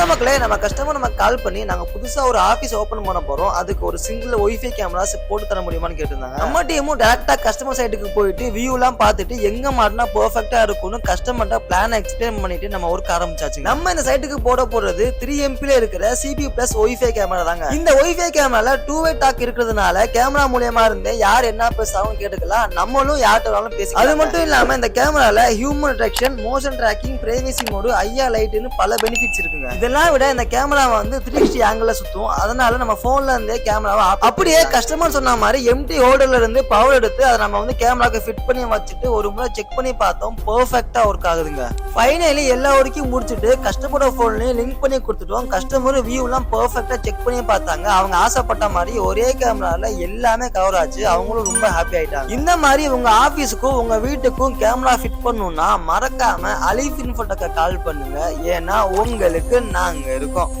Hello மக்களே நம்ம customer நம்ம கால் பண்ணி நாங்க புதுசா ஒரு ஆபீஸ் ஓபன் பண்ண போறோம். அதுக்கு ஒரு சிங்கிள் ஒய்ஃபை கேமராஸ் போட்டு தர முடியுமான்னு கேட்டிருந்தாங்க. நம்ம டீமும் டேரக்டா கஸ்டமர் சைட்டுக்கு போயிட்டு வியூ எல்லாம் பார்த்துட்டு எங்க மாட்டினா பெர்ஃபெக்டா இருக்கும்னு கஸ்டமர்ட்ட பிளான் எக்ஸ்பிளைன் பண்ணிட்டு நம்ம ஒர்க் ஆரம்பிச்சாச்சு நம்ம இந்த சைட்டுக்கு போட போறது த்ரீ எம்பில இருக்கிற சிபி பிளஸ் ஒய்ஃபை கேமரா தாங்க. இந்த ஒய்ஃபை கேமரால டூ வே டாக் இருக்கிறதுனால கேமரா மூலியமா இருந்தே யார் என்ன பேசாவும் கேட்டுக்கலாம். நம்மளும் யார்கிட்ட வேணாலும் பேசி அது மட்டும் இல்லாம இந்த கேமரால human detection motion tracking privacy mode ஐயா லைட்னு பல பெனிஃபிட்ஸ் இருக்குங்க. இதெல்லாம் விட இந்த கேமரா வந்து த்ரீ சிக்ஸ்டி ஆங்கிள் சுத்தும். அதனால நம்ம போன்ல இருந்தே கேமராவை அப்படியே கஸ்டமர் சொன்ன மாதிரி எம்டி ஹோல்டர்ல இருந்து பவர் எடுத்து அதை நம்ம வந்து கேமராக்கு ஃபிட் பண்ணி வச்சுட்டு ஒரு முறை செக் பண்ணி பார்த்தோம். பெர்ஃபெக்ட்டா ஒர்க் ஆகுதுங்க. ஃபைனலி எல்லா ஒர்க்கையும் முடிச்சுட்டு கஸ்டமரோட போன்லயும் லிங்க் பண்ணி கொடுத்துட்டோம். கஸ்டமர் வியூ எல்லாம் செக் பண்ணி பார்த்தாங்க. அவங்க ஆசைப்பட்ட மாதிரி ஒரே கேமரால எல்லாமே கவர் ஆச்சு. அவங்களும் ரொம்ப ஹாப்பி ஆயிட்டாங்க. இந்த மாதிரி உங்க ஆபீஸுக்கும் உங்க வீட்டுக்கும் கேமரா ஃபிட் பண்ணணும்னா மறக்காம அலிஃப் இன்ஃபோட்டக்க கால் பண்ணுங்க. ஏன்னா உங்களுக்கு அங்க இருக்கோம்.